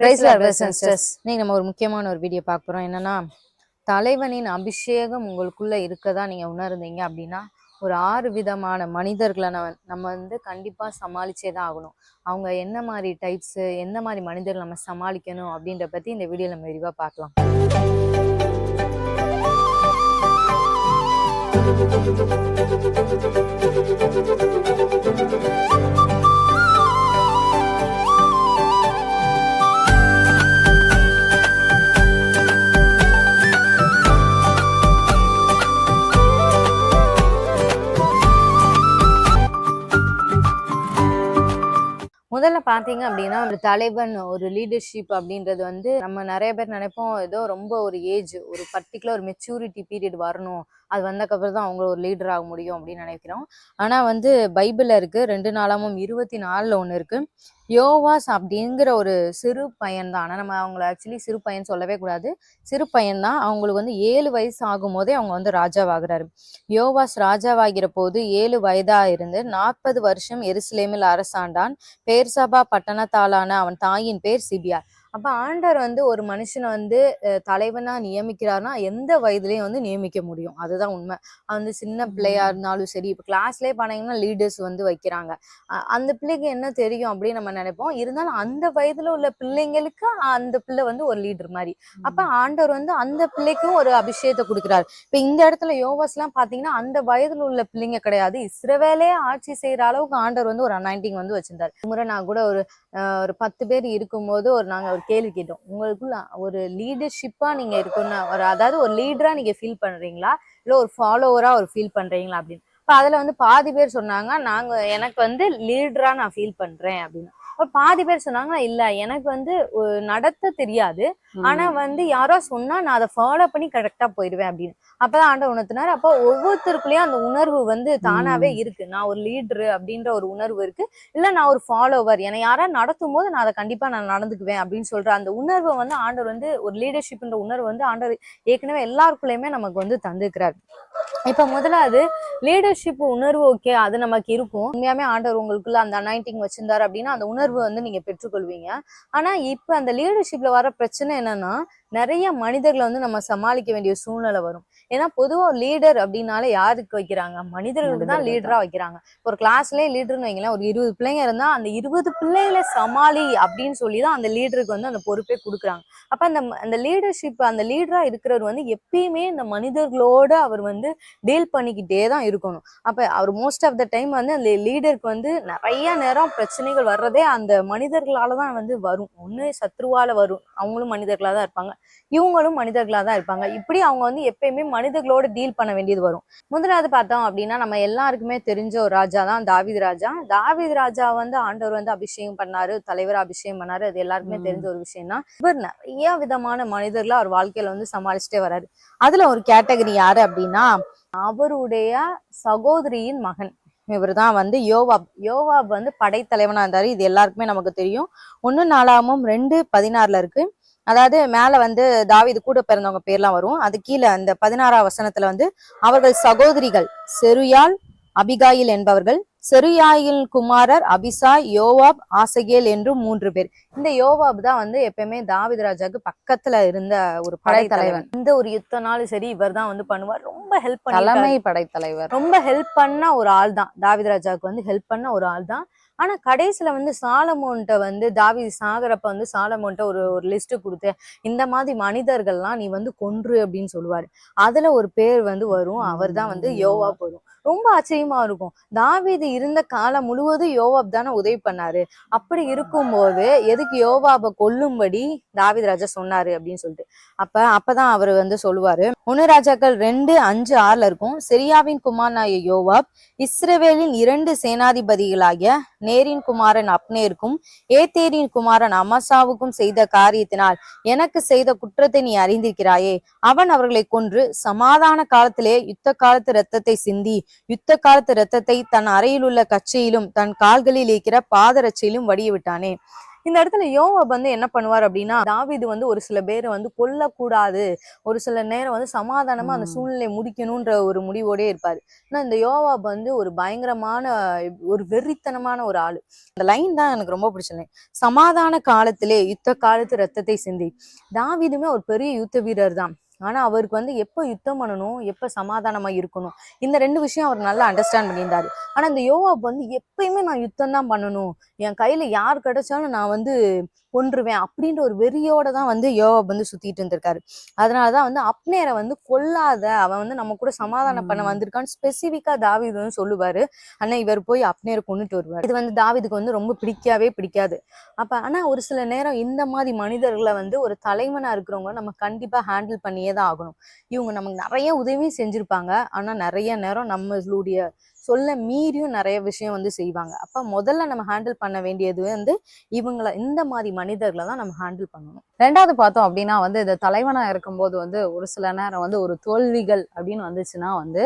Price sisters இன்னைக்கு நம்ம ஒரு முக்கியமான ஒரு வீடியோ பார்க்க போறோம். என்னன்னா தலைவனின் அபிஷேகம் உங்களுக்குள்ள இருக்கதா நீங்க உணர்ந்தீங்க அப்படின்னா ஒரு ஆறு விதமான மனிதர்களை நம்ம நம்ம வந்து கண்டிப்பா சமாளிச்சே தான் ஆகணும். அவங்க என்ன மாதிரி டைப்ஸ் எந்த மாதிரி மனிதர்கள் நம்ம சமாளிக்கணும் அப்படின்ற பத்தி இந்த வீடியோ நம்ம விரிவா பார்க்கலாம். முதல்ல பார்த்தீங்க அப்படின்னா ஒரு தலைவன் ஒரு லீடர்ஷிப் அப்படின்றது வந்து நம்ம நிறைய பேர் நினைப்போம் ஏதோ ரொம்ப ஒரு ஏஜ் ஒரு பர்டிகுலர் ஒரு மெச்சூரிட்டி பீரியட் வரணும். அது வந்தக்கப்புறம் தான் அவங்க ஒரு லீடர் ஆக முடியும் அப்படின்னு நினைக்கிறோம். ஆனால் வந்து பைபிளில் இருக்கு ரெண்டு நாளாமும் இருபத்தி நாலில் ஒன்று இருக்கு. யோவாஸ் அப்படிங்கிற ஒரு சிறு பையன் தான். ஆனால் நம்ம அவங்கள ஆக்சுவலி சிறு பையன் சொல்லவே கூடாது. சிறு பையன் தான். அவங்களுக்கு வந்து ஏழு வயசு ஆகும் போதே அவங்க வந்து ராஜாவாகிறாரு. யோவாஸ் ராஜாவாகிற போது ஏழு வயதா இருந்து நாற்பது வருஷம் எருசலேமில் அரசாண்டான். பேர்சபா பட்டணத்தாலான அவன் தாயின் பேர் சிபியா. அப்ப ஆண்டவர் வந்து ஒரு மனுஷனை வந்து தலைவனா நியமிக்கிறார்னா எந்த வயதுலயும் வந்து நியமிக்க முடியும். அதுதான் உண்மை. வந்து சின்ன பிள்ளையா இருந்தாலும் சரி இப்ப கிளாஸ்லயே பாத்தீங்கன்னா லீடர்ஸ் வந்து வைக்கிறாங்க. அந்த பிள்ளைக்கு என்ன தெரியும் அப்படின்னு நம்ம நினைப்போம். இருந்தாலும் அந்த வயதுல உள்ள பிள்ளைங்களுக்கு அந்த பிள்ளை வந்து ஒரு லீடர் மாதிரி. அப்ப ஆண்டவர் வந்து அந்த பிள்ளைக்கும் ஒரு அபிஷேகத்தை கொடுக்கிறார். இப்ப இந்த இடத்துல யோவாஸ் எல்லாம் பாத்தீங்கன்னா அந்த வயதுல உள்ள பிள்ளைங்க கிடையாது. இஸ்ரவேலே ஆட்சி செய்யற அளவுக்கு ஆண்டவர் வந்து ஒரு அனாயிண்டிங் வந்து வச்சிருந்தார். முறை நான் கூட ஒரு ஒரு பத்து பேர் இருக்கும்போது ஒரு நாங்க ஒரு கேள்வி கேட்டோம். உங்களுக்குள்ள ஒரு லீடர்ஷிப்பா நீங்க இருக்கணும் ஒரு அதாவது ஒரு லீடரா நீங்க ஃபீல் பண்றீங்களா? இல்ல ஒரு ஃபாலோவரா ஒரு ஃபீல் பண்றீங்களா அப்படின்னு? இப்ப அதுல வந்து பாதி பேர் சொன்னாங்க நாங்க எனக்கு வந்து லீடரா நான் ஃபீல் பண்றேன் அப்படின்னு. அப்புறம் பாதி பேர் சொன்னாங்க இல்ல எனக்கு வந்து நடத்த தெரியாது. ஆனா வந்து யாரோ சொன்னா நான் அதை ஃபாலோ பண்ணி கரெக்டா போயிடுவேன் அப்படின்னு. அப்பதான் ஆண்டவர் உணர்த்தினார். அப்போ ஒவ்வொருத்தருக்குள்ளயும் அந்த உணர்வு வந்து தானாவே இருக்கு. நான் ஒரு லீடரு அப்படின்ற ஒரு உணர்வு இருக்கு. இல்ல நான் ஒரு ஃபாலோவர் என்னை யாராவது நடத்தும் போது நான் அதை கண்டிப்பா நான் நடந்துக்குவேன் அப்படின்னு சொல்ற அந்த உணர்வை வந்து ஆண்டவர் வந்து ஒரு லீடர்ஷிப்ன்ற உணர்வு வந்து ஆண்டவர் ஏற்கனவே எல்லாருக்குள்ளயுமே நமக்கு வந்து தந்துக்கிறார் இப்ப முதலாவது லீடர்ஷிப் உணர்வு ஓகே அது நமக்கு இருக்கும். உண்மையாமே ஆண்டவர் உங்களுக்குள்ள அந்த அனாயிண்டிங் வச்சிருந்தாரு அப்படின்னா அந்த உணர்வு வந்து நீங்க பெற்றுக்கொள்வீங்க. ஆனா இப்ப அந்த லீடர்ஷிப்ல வர பிரச்சனை என்னன்னா நிறைய மனிதர்களை வந்து நம்ம சமாளிக்க வேண்டிய சூழ்நிலை வரும். ஏன்னா பொதுவா லீடர் அப்படின்னாலே யாருக்கு வைக்கிறாங்க? மனிதர்களுக்கு தான் லீடரா வைக்கிறாங்க. ஒரு கிளாஸ்லயே லீடர்னு வைங்களேன் ஒரு இருபது பிள்ளைங்க இருந்தா அந்த இருபது பிள்ளைகளை சமாளி அப்படின்னு சொல்லி தான் அந்த லீடருக்கு வந்து அந்த பொறுப்பே கொடுக்குறாங்க. அப்ப அந்த அந்த லீடர்ஷிப் அந்த லீடரா இருக்கிறவர் வந்து எப்பயுமே இந்த மனிதர்களோட அவர் வந்து டீல் பண்ணிக்கிட்டே தான் இருக்கணும். அப்ப அவர் மோஸ்ட் ஆஃப் த டைம் வந்து அந்த லீடருக்கு வந்து நிறைய நேரம் பிரச்சனைகள் வர்றதே அந்த மனிதர்களால தான் வந்து வரும். ஒண்ணு சத்ருவால வரும். அவங்களும் மனிதர்களா தான் இருப்பாங்க. இவங்களும் மனிதர்களா தான் இருப்பாங்க. இப்படி அவங்க வந்து எப்பயுமே மனிதர்களோட டீல் பண்ண வேண்டியது வரும். முதலாவது பார்த்தோம் அப்படின்னா நம்ம எல்லாருக்குமே தெரிஞ்ச ஒரு ராஜா தான் தாவீது ராஜா. தாவீது ராஜா வந்து ஆண்டவர் வந்து அபிஷேகம் பண்ணாரு தலைவர் அபிஷேகம் பண்ணாரு. அது எல்லாருக்குமே. தெரிஞ்ச ஒரு விஷயம் தான். இவர் நிறைய விதமான மனிதர்களை அவர் வாழ்க்கையில வந்து சமாளிச்சுட்டே வராரு. அதுல ஒரு கேட்டகரி யாரு அப்படின்னா அவருடைய சகோதரியின் மகன். இவர் தான் வந்து யோவாப். யோவாப் வந்து படைத்தலைவனா இருந்தாரு. இது எல்லாருக்குமே நமக்கு தெரியும். ஒண்ணு நாலாமும் ரெண்டு பதினாறுல இருக்கு. அதாவது மேல வந்து தாவீது கூட பிறந்தவங்க பேர்லாம் வரும். அது கீழே அந்த பதினாறாம் வசனத்துல வந்து அவர்கள் சகோதரிகள் செருயாள் அபிகாயில் என்பவர்கள் செருயாயில் குமாரர் அபிசாய் யோவாப் ஆசகேல் என்று மூன்று பேர். இந்த யோவாப் தான் வந்து எப்பயுமே தாவீது ராஜாக்கு பக்கத்துல இருந்த ஒரு படைத்தலைவன். இந்த ஒரு யுத்த நாளும் சரி இவர் தான் வந்து பண்ணுவார். ரொம்ப ஹெல்ப் தலைமை படைத்தலைவர். ரொம்ப ஹெல்ப் பண்ண ஒரு ஆள் தான் தாவீது ராஜாவுக்கு வந்து ஹெல்ப் பண்ண ஒரு ஆள் தான் ஆனா கடைசியில வந்து சாலமோன்ட்ட வந்து தாவீது சாகரப்ப வந்து சாலமோன்ட்ட ஒரு ஒரு லிஸ்ட் கொடுத்து இந்த மாதிரி மனிதர்கள்லாம் நீ வந்து கொன்று அப்படின்னு சொல்லுவாரு. அதுல ஒரு பேர் வந்து வரும். அவர் தான் வந்து யோவாப் வரும் ரொம்ப ஆச்சரியமா இருக்கும். தாவீது இருந்த காலம் முழுவதும் யோவாப் தானே உதவி பண்ணாரு. அப்படி இருக்கும்போது எதுக்கு யோவாபை கொல்லும்படி தாவீது ராஜா சொன்னாரு அப்படின்னு சொல்லிட்டு. அப்ப அப்பதான் அவர் வந்து சொல்லுவாரு ஒன்னு ராஜாக்கள் ரெண்டு அஞ்சு ஆறுல இருக்கும். சிரியாவின் குமாரனாய யோவாப் இஸ்ரேவேலின் இரண்டு சேனாதிபதிகளாகிய நேரின் குமாரன் அப்னேருக்கும் ஏத்தேரின் குமாரன் அமசாவுக்கும் செய்த காரியத்தினால் எனக்கு செய்த குற்றத்தை நீ அறிந்திருக்கிறாயே. அவன் அவர்களை கொன்று சமாதான காலத்திலே யுத்த காலத்து இரத்தத்தை சிந்தி யுத்த காலத்து இரத்தத்தை தன் அறையில் உள்ள கச்சையிலும் தன் கால்களில் இருக்கிற பாதரட்சையிலும் வடிய விட்டானே இந்த இடத்துல யோவாப் வந்து என்ன பண்ணுவார் அப்படின்னா தாவீது வந்து ஒரு சில பேரை வந்து கொல்லக்கூடாது. ஒரு சில நேரம் வந்து சமாதானமா அந்த. சூழ்நிலையை முடிக்கணும்ன்ற ஒரு முடிவோடே இருப்பாரு. ஆனா இந்த யோவாப் வந்து ஒரு பயங்கரமான ஒரு வெறித்தனமான ஒரு ஆளு. அந்த லைன் தான் எனக்கு ரொம்ப பிடிச்ச line. சமாதான காலத்திலே யுத்த காலத்து ரத்தத்தை சிந்தி. தாவீதுமே ஒரு பெரிய யுத்த வீரர் தான். ஆனா அவருக்கு வந்து எப்ப யுத்தம் பண்ணணும் எப்ப சமாதானமா இருக்கணும் இந்த ரெண்டு விஷயம் அவர் நல்லா அண்டர்ஸ்டாண்ட் பண்ணியிருந்தாரு. ஆனா இந்த யோவாப் வந்து எப்பயுமே நான் யுத்தம் தான் பண்ணணும் என் கையில யார் கிடைச்சாலும் நான் வந்து கொன்றுவேன் அப்படின்ற ஒரு வெறியோட தான் வந்து யோவாப் வந்து சுத்திட்டு இருந்திருக்காரு. அதனாலதான் வந்து அப்னேரை வந்து கொல்லாத அவன் வந்து நம்ம கூட சமாதானம் பண்ண. வந்திருக்கான்னு ஸ்பெசிஃபிக்கா தாவீது வந்து சொல்லுவாரு. ஆனா இவர் போய் அப்னேரை கொண்டுட்டு வருவார். இது வந்து தாவீதுக்கு வந்து ரொம்ப பிடிக்கவே பிடிக்காது. அப்ப ஆனா ஒரு சில நேரம் இந்த மாதிரி மனிதர்களை வந்து ஒரு தலைவனா இருக்கிறவங்க நம்ம கண்டிப்பா ஹேண்டில் பண்ணியே தான் ஆகணும். இவங்க நமக்கு நிறைய உதவி செஞ்சிருப்பாங்க. ஆனா நிறைய நேரம் நம்மளுடைய சொல்ல மீறியும் நிறைய விஷயம் வந்து செய்வாங்க. அப்ப முதல்ல நம்ம ஹேண்டில் பண்ண வேண்டியது வந்து இவங்கள இந்த மாதிரி மனிதர்களை தான் நம்ம ஹேண்டில் பண்ணணும். ரெண்டாவது பார்த்தோம் அப்படின்னா வந்து இந்த தலைவனா இருக்கும்போது வந்து ஒரு சில நேரம் வந்து ஒரு தோல்விகள் அப்படின்னு வந்துச்சுன்னா வந்து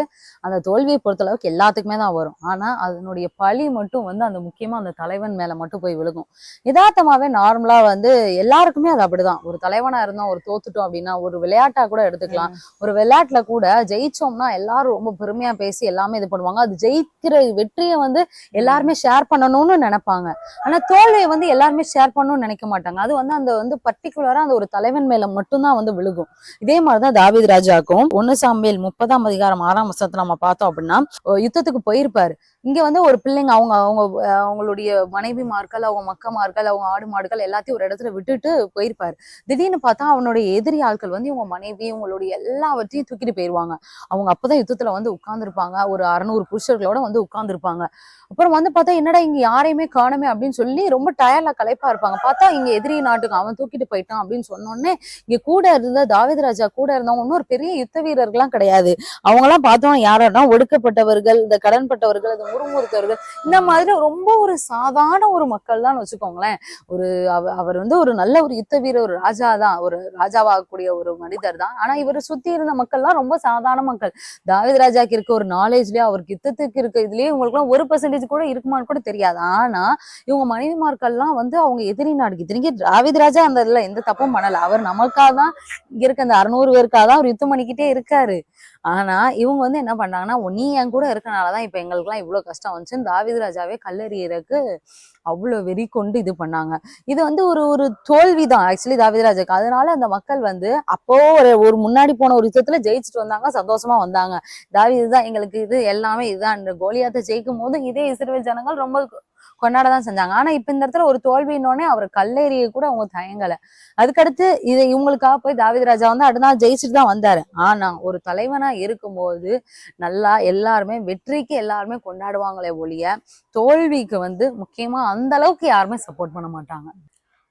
அந்த தோல்வியை பொறுத்தளவுக்கு எல்லாத்துக்குமே தான் வரும். ஆனா அதனுடைய பழி மட்டும் வந்து அந்த முக்கியமா அந்த தலைவன் மேல மட்டும் போய் விழுகும். யதார்த்தமாவே நார்மலா வந்து எல்லாருக்குமே அது அப்படிதான். ஒரு தலைவனா இருந்தோம் ஒரு தோத்துட்டோம் அப்படின்னா ஒரு விளையாட்டா கூட எடுத்துக்கலாம். ஒரு விளையாட்டுல கூட ஜெயிச்சோம்னா எல்லாரும் ரொம்ப பெருமையா பேசி எல்லாமே இது பண்ணுவாங்க. அது ஜெயிக்கிற வெற்றியை வந்து எல்லாருமே ஷேர் பண்ணணும்னு நினைப்பாங்க. ஆனா தோல்வியை வந்து எல்லாருமே ஷேர் பண்ணணும்னு நினைக்க மாட்டாங்க. அது வந்து அந்த வந்து பர்டிகுலரா அந்த ஒரு தலைவன் மேல மட்டும்தான் வந்து விழுகும். இதே மாதிரிதான் தாவித் ராஜாக்கும் ஒன்னு சாம்பியல் முப்பதாம் அதிகாரம் ஆறாம் வருஷத்துல நம்ம பார்த்தோம் அப்படின்னா யுத்தத்துக்கு போயிருப்பாரு. இங்க வந்து ஒரு பிள்ளைங்க அவங்க அவங்க அவங்களுடைய அவங்களுடைய மனைவிமார்கள் அவங்க மக்கமார்கள் அவங்க ஆடு மாடுகள் எல்லாத்தையும் ஒரு இடத்துல விட்டுட்டு போயிருப்பாரு. திடீர்னு பார்த்தா அவனுடைய எதிரி ஆட்கள் வந்து இவங்க மனைவி இவங்களுடைய எல்லாவற்றையும் தூக்கிட்டு போயிருவாங்க. அவங்க அப்பதான் யுத்தத்துல வந்து உட்கார்ந்துருப்பாங்க. ஒரு அறுநூறு நண்பர்களோட வந்து உட்கார்ந்துருப்பாங்க. அப்புறம் வந்து பார்த்தா என்னடா இங்க யாரையுமே காணுமே அப்படின்னு சொல்லி ரொம்ப டயர்ல களைப்பா இருப்பாங்க. பார்த்தா இங்க எதிரி நாட்டுக்கு அவன் தூக்கிட்டு போயிட்டான் அப்படின்னு சொன்னோடனே இங்க கூட இருந்த தாவேத் ராஜா கூட இருந்தவங்க இன்னொரு ஒரு பெரிய யுத்த வீரர்கள்லாம் கிடையாது. அவங்க எல்லாம் பார்த்தோம் யாருன்னா ஒடுக்கப்பட்டவர்கள் இந்த கடன்பட்டவர்கள் இந்த முறுமுறுத்தவர்கள் இந்த மாதிரி ரொம்ப ஒரு சாதாரண ஒரு மக்கள் தான் வச்சுக்கோங்களேன். ஒரு அவ- அவர் வந்து ஒரு நல்ல ஒரு யுத்த வீரர் ஒரு ராஜா தான். ஒரு ராஜாவாகக்கூடிய ஒரு மனிதர் தான். ஆனா இவர் சுத்தி இருந்த மக்கள்லாம் ரொம்ப சாதாரண மக்கள். தாவீது ராஜாக்கு இருக்க ஒரு நாலேஜ்லயே அவருக்கு யுத்தத்துக்கு இருக்கு. இதுலயே இவங்களுக்குலாம் ஒரு பர்சன்டேஜ் கூட இருக்குமான்னு கூட தெரியாது. ஆனா இவங்க மனைவிமார்கள்லாம் வந்து அவங்க எதிரி நாடுக்கு இத்தனைக்கு தாவீது ராஜா அந்த இதுல எந்த தப்பும் பண்ணல. அவர் நமக்காக தான் இங்க இருக்க அந்த அறுநூறு பேருக்காக தான் அவர் யுத்தம் பண்ணிக்கிட்டே இருக்காரு. ஆனா இவங்க வந்து என்ன பண்ணாங்கன்னா நீ என் கூட இருக்கனாலதான் இப்ப எங்களுக்குலாம் இவ்வளவு கஷ்டம் வந்துச்சு. தாவீது ராஜாவே கல்லெறியறதுக்கு அவ்வளவு வெறி கொண்டு இது பண்ணாங்க. இது வந்து ஒரு ஒரு தோல்விதான். ஆக்சுவலி தாவிதராஜுக்கு. அதனால அந்த மக்கள் வந்து அப்போ ஒரு ஒரு முன்னாடி போன ஒரு யுத்தத்துல ஜெயிச்சுட்டு வந்தாங்க சந்தோஷமா வந்தாங்க. தாவி இதுதான் எங்களுக்கு இது எல்லாமே இதுதான் இந்த கோலியாத்தை ஜெயிக்கும் போது இதே இஸ்ரேல் ஜனங்கள் ரொம்ப கொண்டாட தான் செஞ்சாங்க. ஆனா இப்ப இந்த இடத்துல ஒரு தோல்வின்னொடனே அவர் கல்லேறிய கூட அவங்க தயங்கல. அதுக்கடுத்து இது இவங்களுக்காக போய் தாவித ராஜா வந்து அடுத்த நாள் ஜெயிச்சுட்டு தான் வந்தாரு. ஆனா ஒரு தலைவனா இருக்கும்போது நல்லா எல்லாருமே வெற்றிக்கு எல்லாருமே கொண்டாடுவாங்களே ஒழிய தோல்விக்கு வந்து முக்கியமா அந்த அளவுக்கு யாருமே சப்போர்ட் பண்ண மாட்டாங்க.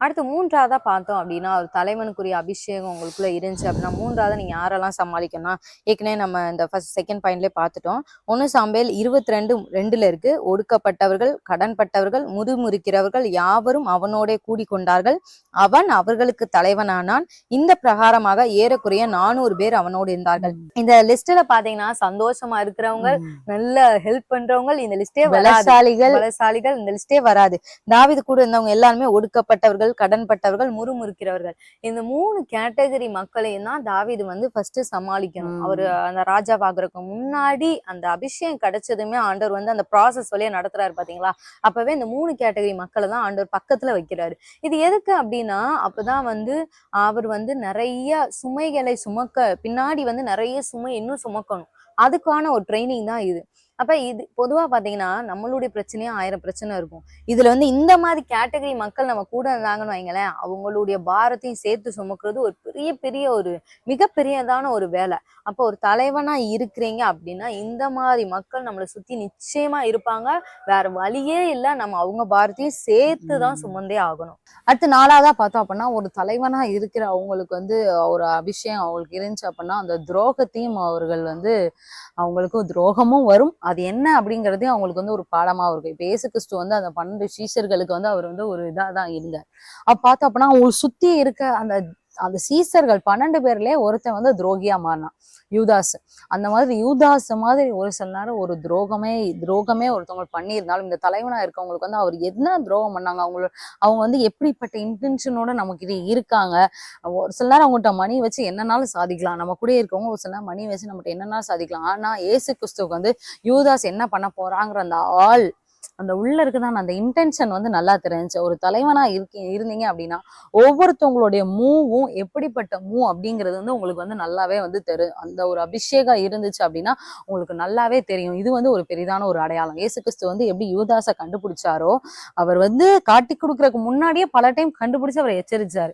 அடுத்து மூன்றாவதா பார்த்தோம் அப்படின்னா ஒரு தலைவனுக்குரிய அபிஷேகம் உங்களுக்குள்ள இருந்துச்சு அப்படின்னா மூன்றாவதா நீங்க யாரெல்லாம் சமாளிக்கணும்னா ஏற்கனவே நம்ம இந்த ஃபர்ஸ்ட் செகண்ட் பாயிண்ட்லேயே பார்த்துட்டோம். ஒன்று சாம்பேல் இருபத்தி ரெண்டு ரெண்டுல இருக்கு. ஒடுக்கப்பட்டவர்கள் கடன்பட்டவர்கள் முதுமுறிக்கிறவர்கள் யாவரும் அவனோடே கூடிக்கொண்டார்கள். அவன் அவர்களுக்கு தலைவனானான். இந்த பிரகாரமாக ஏறக்குறைய நானூறு பேர் அவனோடு இருந்தார்கள். இந்த லிஸ்ட்ல பாத்தீங்கன்னா சந்தோஷமா இருக்கிறவங்க நல்ல ஹெல்ப் பண்றவங்க இந்த லிஸ்டே வராது. இந்த லிஸ்டே வராது. தாவீது கூட இருந்தவங்க எல்லாருமே ஒடுக்கப்பட்டவர்கள் கடன்பட்டவர்கள் முறுமுறுக்கிறவர்கள். இந்த மூணு கேட்டகரி மக்களையும் தான் தாவீது வந்து ஃபர்ஸ்ட் சமாளிக்கணும். அவரு அந்த ராஜாவாகிறதுக்கு முன்னாடி அந்த அபிஷேகம் கிடைச்சதுமே ஆண்டவர் வந்து அந்த ப்ராசஸ் வழியா நடத்துறாரு பாத்தீங்களா? அப்பவே இந்த மூணு கேட்டகரி மக்களை தான் ஆண்டவர் பக்கத்துல வைக்கிறாரு. இது எதுக்கு அப்படின்னா அப்பதான் வந்து அவர் வந்து நிறைய சுமைகளை சுமக்க பின்னாடி வந்து நிறைய சுமை இன்னும் சுமக்கணும். அதுக்கான ஒரு ட்ரைனிங் தான் இது. அப்ப இது பொதுவா பாத்தீங்கன்னா நம்மளுடைய பிரச்சனையே ஆயிரம் பிரச்சனை இருக்கும். இதுல வந்து இந்த மாதிரி கேட்டகரி மக்கள் நம்ம கூட இருந்தாங்கன்னு வைங்களேன் அவங்களுடைய பாரத்தையும் சேர்த்து சுமக்கிறது ஒரு பெரிய பெரிய ஒரு மிகப்பெரியதான ஒரு வேலை. அப்போ ஒரு தலைவனா இருக்கிறீங்க அப்படின்னா இந்த மாதிரி மக்கள் நம்மளை சுத்தி நிச்சயமா இருப்பாங்க. வேற வழியே இல்ல நம்ம அவங்க பாரத்தையும் சேர்த்து தான். சுமந்தே ஆகணும். அடுத்து நாலாவதா பார்த்தோம் அப்படின்னா ஒரு தலைவனா இருக்கிற அவங்களுக்கு வந்து ஒரு அபிஷேகம் அவங்களுக்கு இருந்துச்சு அப்படின்னா அந்த துரோகத்தையும் அவர்கள் வந்து அவங்களுக்கு துரோகமும் வரும். அது என்ன அப்படிங்கிறதே அவங்களுக்கு வந்து ஒரு பாடமாக இருக்கும். இப்போ ஏசு கிறிஸ்து வந்து அந்த பன்னெண்டு சீஷர்களுக்கு வந்து அவர் வந்து ஒரு இதாக தான் இருந்தார். அப்ப பார்த்தோம் அப்படின்னா அவங்களுக்கு சுத்தி இருக்க அந்த அந்த சீசர்கள் பன்னெண்டு பேர்லயே ஒருத்தன் வந்து துரோகியா மாறினான். யூதாஸ். அந்த மாதிரி யூதாஸ் மாதிரி ஒரு சில நேரம் ஒரு துரோகமே துரோகமே ஒருத்தவங்க பண்ணியிருந்தாலும் இந்த தலைவனா இருக்கவங்களுக்கு வந்து அவர் என்ன துரோகம் பண்ணாங்க? அவங்க அவங்க வந்து எப்படிப்பட்ட இன்டென்ஷனோட நமக்கிட்ட இருக்காங்க? ஒரு சில நேரம் அவங்ககிட்ட மணி வச்சு என்னன்னாலும் சாதிக்கலாம். நம்ம கூட இருக்கவங்க ஒரு சில நேரம் மணி வச்சு நம்மகிட்ட என்னன்னாலும் சாதிக்கலாம். ஆனா ஏசு கிறிஸ்துவுக்கு வந்து யூதாஸ் என்ன பண்ண போறாங்கிற அந்த ஆள் அந்த உள்ள இருக்குதான் அந்த இன்டென்ஷன் வந்து நல்லா தெரிஞ்சு ஒரு தலைவனா இருக்கீங்க இருந்தீங்க அப்படின்னா ஒவ்வொருத்தவங்களுடைய மூவும் எப்படிப்பட்ட மூ அப்படிங்கிறது வந்து உங்களுக்கு வந்து நல்லாவே வந்து தெரியும் அந்த ஒரு அபிஷேகம் இருந்துச்சு அப்படின்னா உங்களுக்கு நல்லாவே தெரியும். இது வந்து ஒரு பெரிதான ஒரு அடையாளம். இயேசு கிறிஸ்து வந்து எப்படி யூதாஸை கண்டுபிடிச்சாரோ அவர் வந்து காட்டி கொடுக்கறதுக்கு முன்னாடியே பல டைம் கண்டுபிடிச்சு அவர் எச்சரிச்சாரு.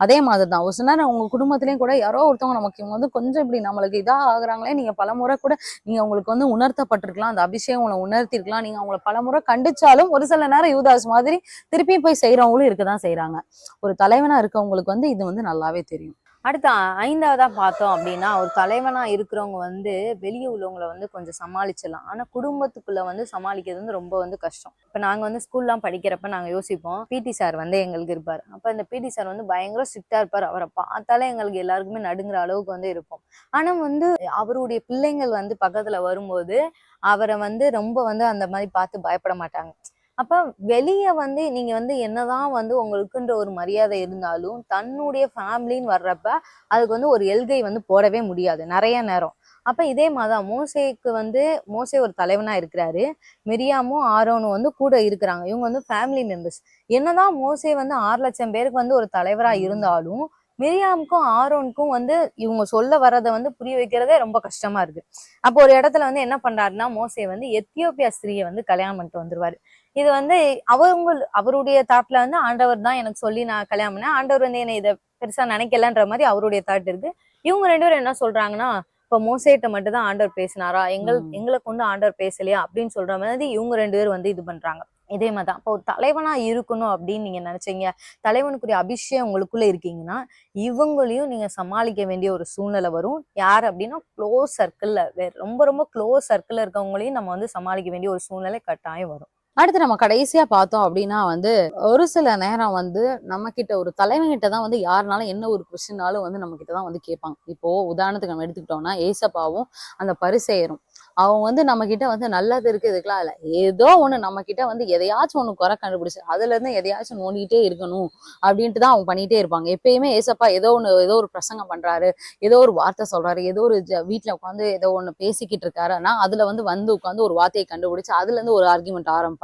அதே மாதிரி தான் ஒரு சில நேரம் உங்க குடும்பத்திலயும் கூட யாரோ ஒருத்தவங்க நமக்கு இவங்க வந்து கொஞ்சம் இப்படி நம்மளுக்கு இதா ஆகுறாங்களே நீங்க பலமுறை கூட நீங்க உங்களுக்கு வந்து உணர்த்தப்பட்டிருக்கலாம். அந்த அபிஷேகம் உங்களை உணர்த்திருக்கலாம். நீங்க அவங்கள பலமுறை கண்டிச்சாலும் ஒரு சில நேரம் யூதாஸ் மாதிரி திருப்பியும் போய் செய்யறவங்களும் இருக்கதான் செய்றாங்க. ஒரு தலைவனா இருக்கவங்களுக்கு வந்து இது வந்து நல்லாவே தெரியும். அடுத்து ஐந்தாவதாக ஐந்தாவதா பார்த்தோம் அப்படின்னா ஒரு தலைவனா இருக்கிறவங்க வந்து வெளியே உள்ளவங்களை வந்து கொஞ்சம் சமாளிச்சிடலாம். ஆனா குடும்பத்துக்குள்ள வந்து சமாளிக்கிறது வந்து ரொம்ப வந்து கஷ்டம். இப்ப நாங்க வந்து ஸ்கூல்லாம் படிக்கிறப்ப நாங்க யோசிப்போம் பிடி சார் வந்து எங்களுக்கு இருப்பார். அப்ப இந்த பிடி சார் வந்து பயங்கர ஸ்ட்ரிக்டா இருப்பார். அவரை பார்த்தாலே எங்களுக்கு எல்லாருக்குமே நடுங்குற அளவுக்கு வந்து இருப்போம். ஆனா வந்து அவருடைய பிள்ளைங்கள் வந்து பக்கத்துல வரும்போது அவரை வந்து ரொம்ப வந்து அந்த மாதிரி பார்த்து பயப்பட மாட்டாங்க. அப்ப வெளிய வந்து நீங்க வந்து என்னதான் வந்து உங்களுக்குன்ற ஒரு மரியாதை இருந்தாலும் தன்னுடைய ஃபேமிலின்னு வர்றப்ப அதுக்கு வந்து ஒரு எல்கை வந்து போடவே முடியாது நிறைய நேரம். அப்ப இதே மாதிரிதான் மோசேக்கு வந்து மோசே ஒரு தலைவனா இருக்கிறாரு. மிரியாமும் ஆரோனும் வந்து கூட இருக்கிறாங்க. இவங்க வந்து ஃபேமிலி மெம்பர்ஸ் என்னதான் மோசே வந்து ஆறு லட்சம் பேருக்கு வந்து ஒரு தலைவரா. இருந்தாலும் மிரியாமுக்கும் ஆரோனுக்கும் வந்து இவங்க சொல்ல வர்றதை வந்து புரிய வைக்கிறதே ரொம்ப கஷ்டமா இருக்கு. அப்போ ஒரு இடத்துல வந்து என்ன பண்றாருன்னா மோசே வந்து எத்தியோப்பியா ஸ்திரியை வந்து கல்யாணம் பண்ணிட்டு வந்துருவாரு. இது வந்து அவங்க அவருடைய தாட்ல வந்து ஆண்டவர் தான் எனக்கு சொல்லி நான் கல்யாணம் பண்ணேன். ஆண்டவர் வந்து என்னை இதை பெருசா நினைக்கலன்ற மாதிரி அவருடைய தாட் இருக்கு. இவங்க ரெண்டு பேரும் என்ன சொல்றாங்கன்னா இப்ப மோசேட்ட மட்டும் தான் ஆண்டவர் பேசினாரா? எங்கள். எங்களை கொண்டு ஆண்டவர் பேசலையா? அப்படின்னு சொல்ற மாதிரி இவங்க ரெண்டு பேரும் வந்து இது பண்றாங்க. இதே மாதிரி தான். இப்போ ஒரு தலைவனாக இருக்கணும் அப்படின்னு நீங்க நினைச்சீங்க தலைவனுக்குரிய அபிஷேகம் உங்களுக்குள்ள இருக்கீங்கன்னா இவங்களையும் நீங்க சமாளிக்க வேண்டிய ஒரு சூழ்நிலை வரும். யார் அப்படின்னா க்ளோஸ் சர்க்கிள்ல ரொம்ப ரொம்ப க்ளோஸ் சர்க்கிளில் இருக்கவங்களையும் நம்ம வந்து சமாளிக்க வேண்டிய ஒரு சூழ்நிலை கட்டாயம் வரும். அடுத்து நம்ம கடைசியா பார்த்தோம் அப்படின்னா வந்து ஒரு சில நேரம் வந்து நம்ம கிட்ட ஒரு தலைவன்கிட்ட தான் வந்து யாருனாலும் என்ன ஒரு கொஸ்டினாலும் வந்து நம்ம கிட்ட தான் வந்து கேட்பாங்க. இப்போ உதாரணத்துக்கு நம்ம எடுத்துக்கிட்டோம்னா ஏசப்பாவும் அந்த பரிசெயரும். அவங்க வந்து நம்ம கிட்ட வந்து நல்லது இருக்கு இதுக்கெல்லாம் இல்ல. ஏதோ ஒண்ணு நம்ம கிட்ட வந்து எதையாச்சும் ஒண்ணு குறை கண்டுபிடிச்சு அதுல இருந்து எதையாச்சும் நோண்டிட்டே இருக்கணும் அப்படின்ட்டு தான் அவங்க பண்ணிட்டே இருப்பாங்க. எப்பயுமே ஏசப்பா ஏதோ ஒண்ணு ஏதோ ஒரு பிரசங்கம் பண்றாரு ஏதோ ஒரு வார்த்தை சொல்றாரு ஏதோ ஒரு ஜ- வீட்ல உட்காந்து ஏதோ ஒண்ணு பேசிக்கிட்டு இருக்காருன்னா அதுல வந்து வந்து உட்காந்து ஒரு வார்த்தையை கண்டுபிடிச்சு அதுல இருந்து ஒரு ஆர்குமெண்ட் ஆரம்பிப்பாங்க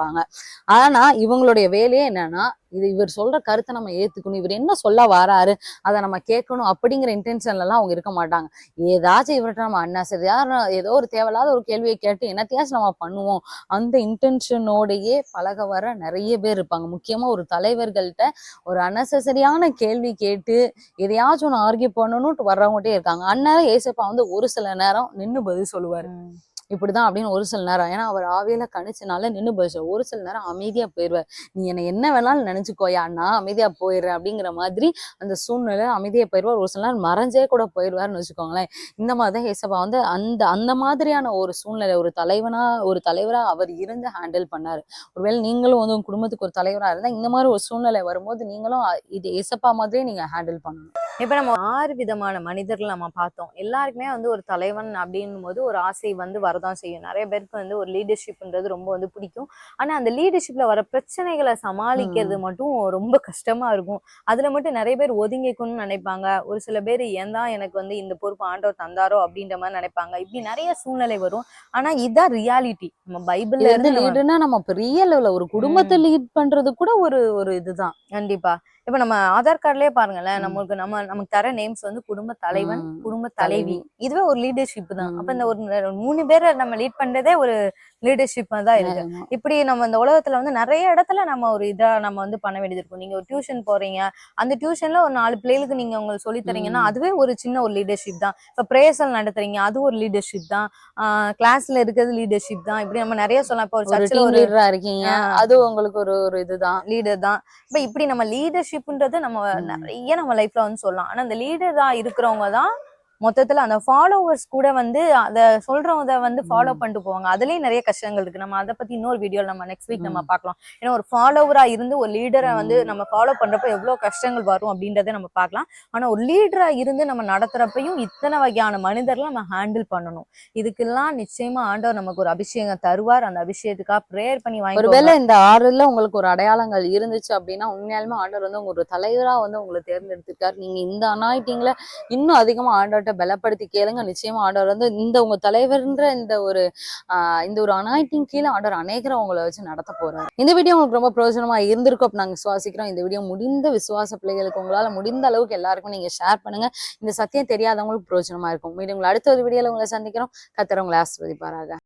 ஆனா இவங்களுடைய வேலையே என்னன்னா இது இவர் சொல்ற கருத்தை நம்ம ஏத்துக்கணும். இவர் என்ன சொல்ல வராரு அதை நம்ம கேட்கணும் அப்படிங்கிற இன்டென்ஷன்ல எல்லாம் அவங்க இருக்க மாட்டாங்க. ஏதாச்சும் இவர்கிட்ட நம்ம அண்ணா யாரும் ஏதோ ஒரு தேவையில்லாத ஒரு கேள்வியை கேட்டு என்னத்தையாச்சும் நம்ம பண்ணுவோம். அந்த இன்டென்ஷனோடையே பழக வர நிறைய பேர் இருப்பாங்க. முக்கியமா ஒரு தலைவர்கள்ட்ட ஒரு அன்னெசரியான கேள்வி கேட்டு எதையாச்சும் ஒன்று ஆர்கியூ பண்ணணும்ட்டு வர்றவங்ககிட்டே இருக்காங்க. அந்நேரம் ஏசப்பா வந்து ஒரு சில நேரம் நின்று பதில் சொல்லுவாரு. இப்படிதான் அப்படின்னு ஒரு சில நேரம். ஏன்னா அவர் ஆவியில கணிச்சனால நின்று போயிடுச்சு ஒரு சில நேரம் அமைதியா போயிடுவார் நீ என்னை என்ன வேணாலும் நினைச்சுக்கோயா? நான் அமைதியா போயிடுறேன். அப்படிங்கிற மாதிரி அந்த சூழ்நிலை அமைதியா போயிடுவார் ஒரு சில நேரம் மறைஞ்சே கூட போயிடுவார்னு வச்சுக்கோங்களேன். இந்த மாதிரி தான் ஏசப்பா வந்து அந்த அந்த மாதிரியான ஒரு சூழ்நிலை ஒரு தலைவனா ஒரு தலைவரா அவர் இருந்து ஹேண்டில் பண்ணாரு. ஒருவேளை நீங்களும் வந்து உங்க குடும்பத்துக்கு ஒரு தலைவரா இருந்தா இந்த மாதிரி ஒரு சூழ்நிலை வரும்போது நீங்களும் இது ஏசப்பா மாதிரியே நீங்க ஹேண்டில் பண்ணணும். இப்ப நம்ம ஆறு விதமான மனிதர்கள் நம்ம பார்த்தோம். எல்லாருக்குமே வந்து ஒரு தலைவன் அப்படின்னும் போது ஒரு ஆசை வந்து வரதான் செய்யும். நிறைய பேருக்கு வந்து ஒரு லீடர்ஷிப்ன்றது ரொம்ப வந்து பிடிக்கும். ஆனா அந்த லீடர்ஷிப்ல வர பிரச்சனைகளை சமாளிக்கிறது மட்டும் ரொம்ப கஷ்டமா இருக்கும். அதுல மட்டும் நிறைய பேர் ஒதுங்கிக்கணும்னு நினைப்பாங்க. ஒரு சில பேர் ஏன் தான் எனக்கு வந்து இந்த பொறுப்பு ஆண்டவர் தந்தாரோ அப்படின்ற மாதிரி நினைப்பாங்க. இப்படி நிறைய சூழ்நிலை வரும். ஆனா இதுதான் ரியாலிட்டி நம்ம பைபிள்ல இருந்து லீடுனா நம்ம பெரிய லெவல்ல ஒரு குடும்பத்தை லீட் பண்றது கூட ஒரு ஒரு இதுதான். கண்டிப்பா. இப்ப நம்ம ஆதார் கார்டுலயே பாருங்களேன் ம். நமக்கு நம்ம நமக்கு தர நேம்ஸ் வந்து குடும்ப தலைவன். குடும்ப தலைவி இதுவே ஒரு லீடர்ஷிப் தான். அப்ப இந்த ஒரு மூணு பேரை நம்ம லீட் பண்றதே ஒரு லீடர்ஷிப் தான் இருக்கு. இப்படி நம்ம இந்த உலகத்துல வந்து நிறைய இடத்துல நம்ம ஒரு இதா நம்ம வந்து பண்ண வேண்டியது இருக்கும் நீங்க ஒரு டியூஷன் போறீங்க அந்த டியூஷன்ல ஒரு நாலு பிள்ளைகளுக்கு நீங்க உங்களுக்கு சொல்லி தரீங்கன்னா. அதுவே ஒரு சின்ன ஒரு லீடர்ஷிப் தான் இப்ப பிரேசல் நடத்துறீங்க அது ஒரு லீடர்ஷிப் தான் கிளாஸ்ல இருக்கிறது லீடர்ஷிப் தான் இப்படி நம்ம நிறைய சொல்லலாம் இப்ப ஒரு சர்ச்சில் ஒரு லீடரா இருக்கீங்க. அது உங்களுக்கு ஒரு ஒரு இதுதான் லீடர் தான் இப்ப இப்படி நம்ம லீடர்ஷிப்ன்றது நம்ம. நிறைய நம்ம லைஃப்ல வந்து சொல்லலாம் ஆனா அந்த லீடர் தான் இருக்கிறவங்க தான் மொத்தத்துல அந்த ஃபாலோவர்ஸ் கூட வந்து அத சொல்றவங்க வந்து ஃபாலோ. பண்ணிட்டு போவாங்க. அதுலயும் நிறைய கஷ்டங்கள் இருக்கு. நம்ம அதை பத்தி இன்னொரு வீடியோ நம்ம நெக்ஸ்ட் வீக் நம்ம. பார்க்கலாம். ஏன்னா ஒரு ஃபாலோவரா இருந்து ஒரு லீடரை வந்து. நம்ம ஃபாலோ பண்றப்ப எவ்வளவு கஷ்டங்கள் வரும் அப்படின்றத நம்ம பார்க்கலாம். ஆனா ஒரு லீடரா இருந்து நம்ம நடத்துறப்பையும் இத்தனை வகையான மனிதர்களை நம்ம ஹேண்டில் பண்ணணும். இதுக்கெல்லாம் நிச்சயமா ஆண்டவர் நமக்கு ஒரு அபிஷேகம் தருவார். அந்த அபிஷேகத்துக்காக ப்ரேயர் பண்ணி வாங்கி ஒருவேளை இந்த ஆறுல உங்களுக்கு ஒரு அடையாளங்கள் இருந்துச்சு அப்படின்னா உண்மையாலுமே ஆண்டவர் வந்து உங்க ஒரு தலைவரா வந்து உங்களை தேர்ந்தெடுத்திருக்காரு. நீங்க இந்த அனாயிட்டிங்ல இன்னும் அதிகமா ஆண்டவர்கிட்ட பலப்படுத்தி கேளுங்க. நிச்சயமா ஆண்டவர் வந்து இந்த உங்க தலைவர்ன்ற இந்த ஒரு இந்த ஒரு அனாயிட்டிங் கீழே ஆண்டவர் அநேகரை உங்களை வச்சு நடத்த போறாரு. இந்த வீடியோ உங்களுக்கு ரொம்ப பிரயோஜனமா இருந்திருக்கும். அப்ப நாங்க விசுவாசிக்கிறோம். இந்த வீடியோ முடிந்த விசுவாச பிள்ளைகளுக்கு உங்களால முடிந்த அளவுக்கு எல்லாருக்கும் நீங்க ஷேர் பண்ணுங்க. இந்த சத்தியம் தெரியாதவங்களுக்கு பிரயோஜனமா இருக்கும். மீண்டும் உங்களை அடுத்த ஒரு வீடியோல உங்களை சந்திக்கிறோம். கத்தர் உங்களை ஆசிர்வதிப்பாராக.